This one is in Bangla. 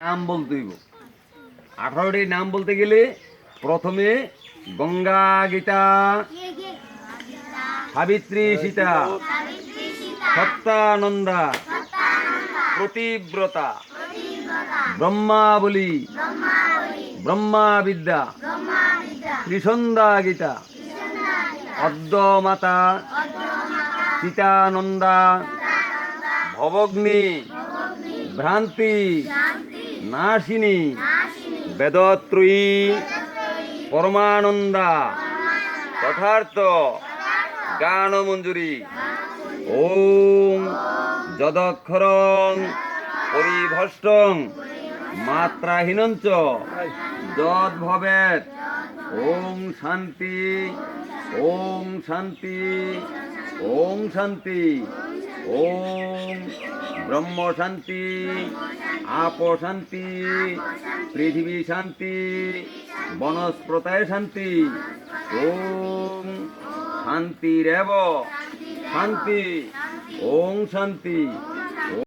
নাম বলতে হইব। আঠারোটি নাম বলতে গেলে প্রথমে গঙ্গা, গীতা, সাবিত্রী সীতা, সত্যানন্দা, প্রতিব্রতা, ব্রহ্মাবলী ব্রহ্মা বিদ্যা ত্রিসন্ধ্যা গীতা অদ্যমাতা সীতানন্দা, ভবগ্নি, ভ্রান্তি নাশিনী। বেদত্রয়ী। পরমানন্দা। তথার্থ গানমঞ্জুরি ওম যদক্ষরং। পরিভষ্টং। মাত্রাহীনঞ্চ। যদ ভবেত ওম শান্তি। ওম শান্তি। ওম শান্তি। ওম ব্রহ্ম শান্তি আপ শান্তি পৃথিবী শান্তি বনস্প্রতায় শান্তি। ওম শান্তিরেব শান্তি। ওম শান্তি।